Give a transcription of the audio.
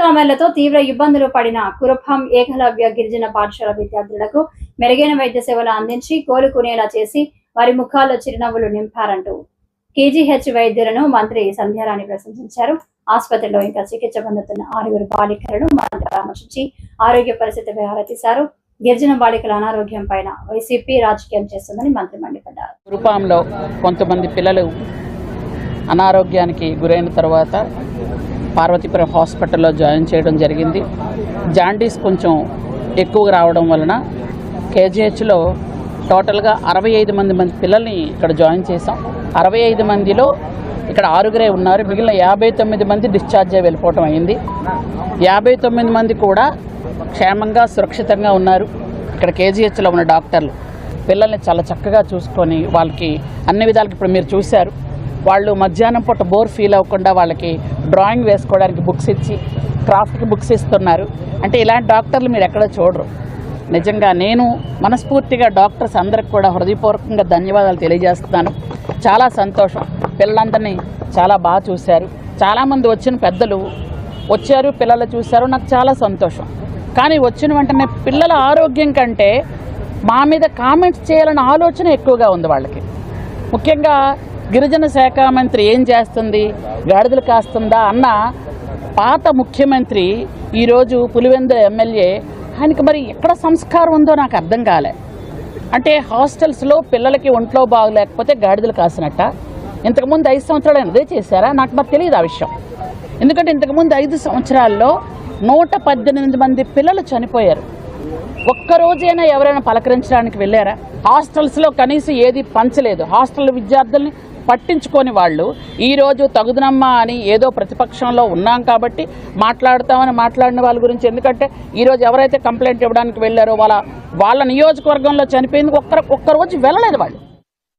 కామెర్లతో తీవ్ర ఇబ్బందులు పడిన కురఫాం ఏకలవ్య గిరిజన పాఠశాల విద్యార్థులకు మెరుగైన వైద్య సేవలు అందించి కోలుకునేలా చేసి వారి ముఖాల్లో చిరునవ్వులు నింపారంటూ కేజీహెచ్ వైద్యులను మంత్రి సంధ్యారాణి ప్రశంసించారు. ఆసుపత్రిలో ఇంకా చికిత్స పొందుతున్న ఆరుగురు బాలికలను మంత్రి పరామర్శించి ఆరోగ్య పరిస్థితిపై ఆరా గిరిజన బాలికల అనారోగ్యం పైన వైసీపీ రాజకీయం చేస్తుందని మంత్రి మండిపడ్డారు. గురుపాంలో కొంతమంది పిల్లలు అనారోగ్యానికి గురైన తర్వాత పార్వతీపురం హాస్పిటల్లో జాయిన్ చేయడం జరిగింది. జాండీస్ కొంచెం ఎక్కువగా రావడం వలన కేజీహెచ్లో టోటల్గా అరవై ఐదు మంది మంది పిల్లల్ని ఇక్కడ జాయిన్ చేసాం అరవై ఐదు మందిలో ఇక్కడ ఆరుగురే ఉన్నారు. మిగిలిన యాభై తొమ్మిది మంది డిశ్చార్జ్ అయి వెళ్ళిపోవటం అయింది. యాభై తొమ్మిది మంది కూడా క్షేమంగా సురక్షితంగా ఉన్నారు. ఇక్కడ కేజీహెచ్లో ఉన్న డాక్టర్లు పిల్లల్ని చాలా చక్కగా చూసుకొని వాళ్ళకి అన్ని విధాలకి ఇప్పుడు మీరు చూశారు. వాళ్ళు మధ్యాహ్నం పూట బోర్ ఫీల్ అవ్వకుండా వాళ్ళకి డ్రాయింగ్ వేసుకోవడానికి బుక్స్ ఇచ్చి క్రాఫ్ట్కి బుక్స్ ఇస్తున్నారు. అంటే ఇలాంటి డాక్టర్లు మీరు ఎక్కడ చూడరు. నిజంగా నేను మనస్ఫూర్తిగా డాక్టర్స్ అందరికి కూడా హృదయపూర్వకంగా ధన్యవాదాలు తెలియజేస్తున్నాను. చాలా సంతోషం. పిల్లలందరినీ చాలా బాగా చూశారు. చాలామంది వచ్చిన పెద్దలు వచ్చారు పిల్లలు చూశారు. నాకు చాలా సంతోషం. కానీ వచ్చిన వెంటనే పిల్లల ఆరోగ్యం కంటే మా మీద కామెంట్స్ చేయాలన్న ఆలోచన ఎక్కువగా ఉంది వాళ్ళకి. ముఖ్యంగా గిరిజన శాఖ మంత్రి ఏం చేస్తుంది? గాడిదలు కాస్తుందా? అన్న పాత ముఖ్యమంత్రి ఈరోజు పులివెందుల ఎమ్మెల్యే ఆయనకి మరి ఎక్కడ సంస్కారం ఉందో నాకు అర్థం కాలే. అంటే హాస్టల్స్లో పిల్లలకి ఒంట్లో బాగలేకపోతే గాడిదలు కాసినట్ట. ఇంతకుముందు ఐదు సంవత్సరాలు అదే చేశారా? నాకు మరి తెలియదు ఆ విషయం. ఎందుకంటే ఇంతకుముందు ఐదు సంవత్సరాల్లో నూట పద్దెనిమిది మంది పిల్లలు చనిపోయారు. ఒక్కరోజైనా ఎవరైనా పలకరించడానికి వెళ్ళారా? హాస్టల్స్లో కనీసం ఏది పంచలేదు. హాస్టల్ విద్యార్థుల్ని పట్టించుకొని వాళ్ళు ఈరోజు తగుదనమ్మా అని ఏదో ప్రతిపక్షంలో ఉన్నాం కాబట్టి మాట్లాడతామని మాట్లాడిన వాళ్ళ గురించి ఎందుకంటే ఈరోజు ఎవరైతే కంప్లైంట్ ఇవ్వడానికి వెళ్ళారో వాళ్ళ వాళ్ళ నియోజకవర్గంలో చనిపోయింది ఒక్కరు ఒక్కరోజు వెళ్ళలేదు వాళ్ళు.